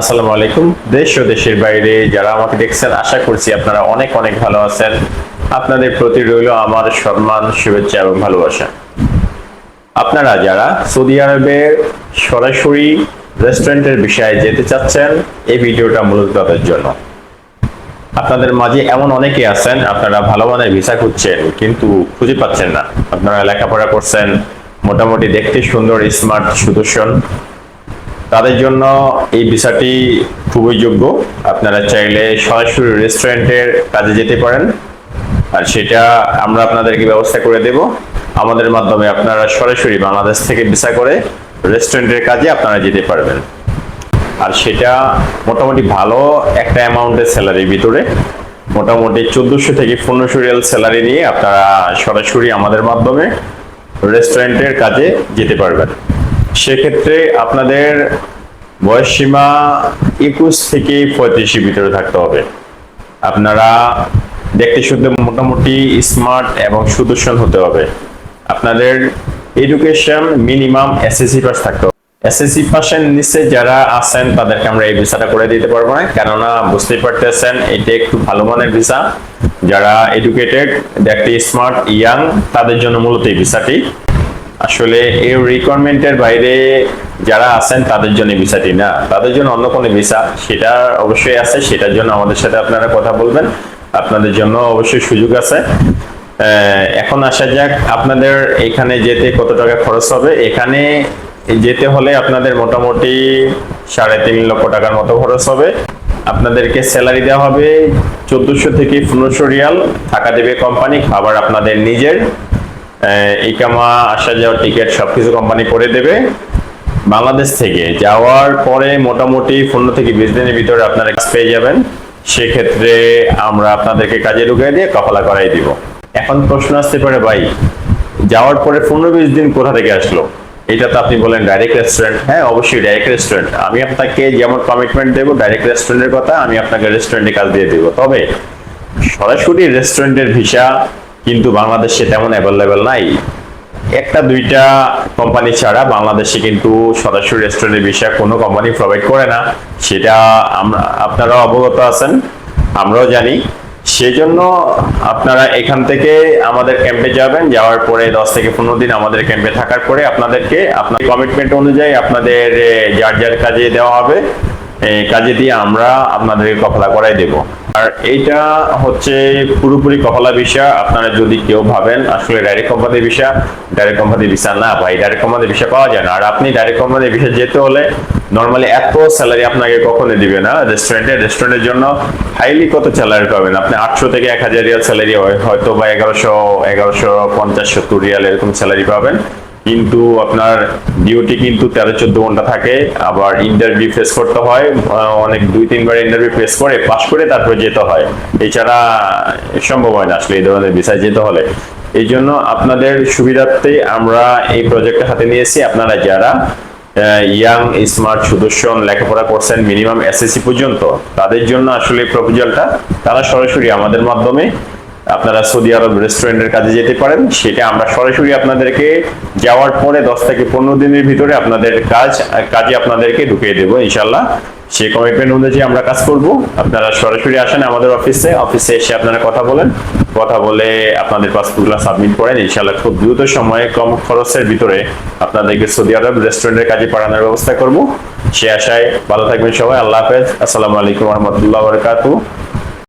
আসসালামু আলাইকুম। দেশ ও দেশের বাইরে যারা আমাকে দেখছেন, আশা করছি আপনারা অনেক অনেক ভালো আছেন। আপনাদের প্রতি রইল আমার সম্মান, শুভেচ্ছা এবং ভালোবাসা। আপনারা যারা সৌদি আরবের সরাসরি রেস্টুরেন্টের বিষয়ে যেতে চাচ্ছেন, এই ভিডিওটা মূলত তাদের জন্য। আপনাদের মাঝে এমন অনেকে আছেন, আপনারা ভালো মানের ভিসা খুঁজছেন, কিন্তু খুঁজে পাচ্ছেন না। আপনারা লেখাপড়া করছেন, মোটামুটি দেখতে সুন্দর, স্মার্ট, সুদর্শন। তাদের জন্য এই ভিসাটি খুবই যোগ্য। আপনারা চাইলে সরাসরি রেস্টুরেন্টের কাজে যেতে পারেন। আর সেটা আমরা আপনাদেরকে ব্যবস্থা করে দেব। আমাদের মাধ্যমে আপনারা সরাসরি বাংলাদেশ থেকে ভিসা করে রেস্টুরেন্টের কাজে আপনারা যেতে পারবেন। আর সেটা মোটামুটি ভালো একটা অ্যামাউন্টের স্যালারির ভিতরে। মোটামুটি চোদ্দোশো থেকে পনেরোশো রিয়াল স্যালারি নিয়ে আপনারা সরাসরি আমাদের মাধ্যমে রেস্টুরেন্টের কাজে যেতে পারবেন। সেক্ষেত্রে আপনাদের বয়স সীমা একুশ থেকে পঁয়ত্রিশের ভিতরে থাকতে হবে। আপনারা দেখতে শুনতে মোটামুটি স্মার্ট এবং সুদর্শন হতে হবে। আপনাদের এডুকেশন মিনিমাম এসএসসি পাস থাকতে হবে। এসএসসি পাসের নিচে যারা আছেন, তাদেরকে আমরা এই ভিসাটা করে দিতে পারব না। কেননা বুঝতেই পারতেছেন, এটা একটু ভালো মানের ভিসা যারা এডুকেটেড দেখতে স্মার্ট ইয়াং তাদের জন্য মূলত এই ভিসাটি আসলে এই রিকোয়ারমেন্টের বাইরে যারা আছেন, তাদের জন্য ভিসাটি না। তাদের জন্য অন্য কোনো ভিসা সেটা অবশ্যই আছে। সেটার জন্য আমাদের সাথে আপনারা কথা বলবেন। আপনাদের জন্য অবশ্যই সুযোগ আছে। এখন আসা যাক আপনাদের এখানে যেতে কত টাকা খরচ হবে। এখানে যেতে হলে আপনাদের মোটামুটি সাড়ে তিন লক্ষ টাকার মতো খরচ হবে। আপনাদেরকে স্যালারি দেওয়া হবে চোদ্দশো থেকে পনেরোশো রিয়াল। টাকা দেবে কোম্পানি খাবার আপনাদের নিজের। ইকামা আসা যাওয়ার টিকিট সবকিছু কোম্পানি করে দেবে। বাংলাদেশ থেকে যাওয়ার পরে মোটামুটি পনেরো থেকে বিশ দিনের ভিতরে আপনারা কাজ পেয়ে যাবেন। সেক্ষেত্রে আমরা আপনাদেরকে কাজে ঢুকিয়ে দিয়ে কপালা করাই দিব। এখন প্রশ্ন আসতে পারে, ভাই, যাওয়ার পরে পনেরো বিশ দিন কোথা থেকে আসলো? এটা তো আপনি বলেন ডাইরেক্ট রেস্টুরেন্ট হ্যাঁ অবশ্যই ডাইরেক্ট রেস্টুরেন্ট আমি আপনাকে যেমন কমিটমেন্ট দেবো ডাইরেক্ট রেস্টুরেন্টের কথা আমি আপনাকে রেস্টুরেন্টে কাজ দিয়ে দেবো। তবে সরাসরি রেস্টুরেন্টের ভিসা কিন্তু বাংলাদেশে তেমন অ্যাভেলেবেল নাই। একটা, দুইটা কোম্পানি ছাড়া বাংলাদেশে কিন্তু সরাসরি রেস্টুরেন্টের বিষয়ে কোনো কোম্পানি প্রোভাইড করে না। সেটা আমরা, আপনারাও অবগত আছেন, আমরাও জানি। সেজন্য আপনারা এখান থেকে আমাদের ক্যাম্পে যাবেন, যাওয়ার পরে দশ থেকে পনেরো দিন আমাদের ক্যাম্পে থাকার পরে আপনাদেরকে আপনার কমিটমেন্ট অনুযায়ী আপনাদের যার যার কাজে দেওয়া হবে কাজে দিয়ে আমরা আপনাদেরকে কফলা করাই দেব। আর এইটা হচ্ছে পুরোপুরি কফলা ভিসা আপনারা যদি কেউ ভাবেন আসলে ডাইরেক্ট কোম্পানির ভিসা ডাইরেক্ট কোম্পানির ভিসা না ভাই ডাইরেক্ট কোম্পানির ভিসা পাওয়া যায় না। আর আপনি ডাইরেক্ট কোম্পানির ভিসা যেতে হলে নর্মালি এত স্যালারি আপনাকে কখনো দিবে না। রেস্টুরেন্টে রেস্টুরেন্টের জন্য হাইলি কত স্যালারি পাবেন? আপনি আটশো থেকে এক হাজার রিয়াল স্যালারি হয়তো বা এগারোশো এগারোশো পঞ্চাশ, সত্তর রিয়াল এরকম স্যালারি পাবেন। কিন্তু আপনার ডিউটি কিন্তু তেরো চোদ্দ ঘণ্টা থাকে, আবার ইন্টারভিউ ফেস করতে হয় অনেক দুই, তিনবার ইন্টারভিউ ফেস করে পাশ করে তারপরে যেতে হয়। এছাড়া সম্ভব হয় না আসলে এই ধরনের বিষয় যেতে হলে। এই জন্য আপনাদের সুবিধার্থে আমরা এই প্রজেক্টটা হাতে নিয়েছি। আপনারা যারা ইয়াং স্মার্ট সুদর্শন, লেখাপড়া করছেন মিনিমাম এসএসসি পর্যন্ত, তাদের জন্য আসলে প্রপোজালটা তারা সরাসরি আমাদের মাধ্যমে আপনারা সৌদি আরব রেস্টুরেন্টের কাজে যেতে পারেন, সেটা আমরা সরাসরি আপনাদেরকে যাওয়ার পরে দশ থেকে পনেরো দিনের ভিতরে আপনাদের কাজ, কাজে আপনাদেরকে ঢুকিয়ে দেবো ইনশাল্লাহ সেই কমিটমেন্ট অনুযায়ী আমরা কাজ করব। আপনারা সরাসরি আসেন আমাদের অফিসে অফিসে এসে আপনারা কথা বলেন। কথা বলে আপনাদের পাসপোর্টগুলো সাবমিট করেন ইনশাল্লাহ খুব দ্রুত সময়ে কম খরচের ভিতরে আপনাদেরকে সৌদি আরব রেস্টুরেন্টের কাজে পাঠানোর ব্যবস্থা করব। সে আশায় ভালো থাকবেন সবাই, আল্লাহ হাফেজ। আসসালামু আলাইকুম রহমতুল্লাহ বরকাতু